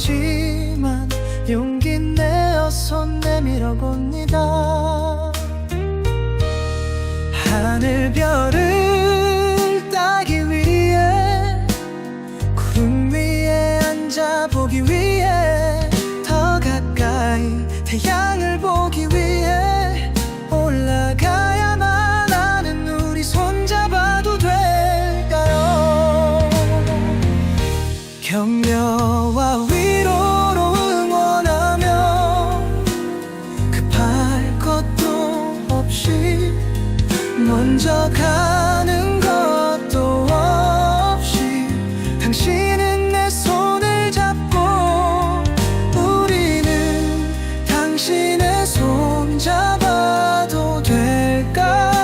없지만 용기 내어 손 내밀어 봅니다. 하늘별을 먼저 가는 것도 없이 당신은 내 손을 잡고 우리는 당신의 손 잡아도 될까요?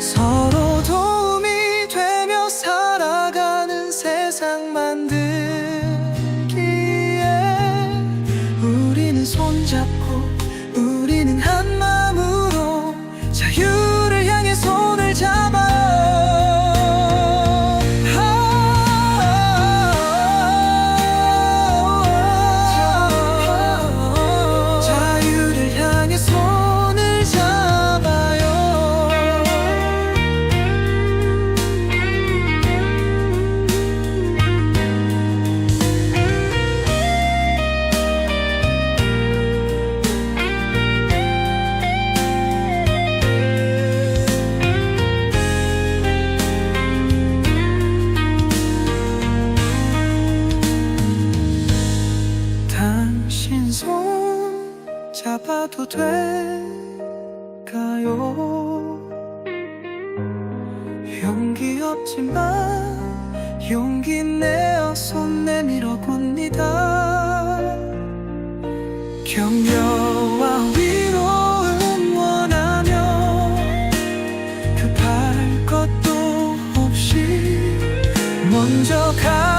서로 도움이 되며 살아가는 세상 만들기에 우리는 손잡고 잡아도 될까요? 용기 없지만 용기 내어 손 내밀어 봅니다 격려와 위로 응원하며 급할 것도 없이 먼저 가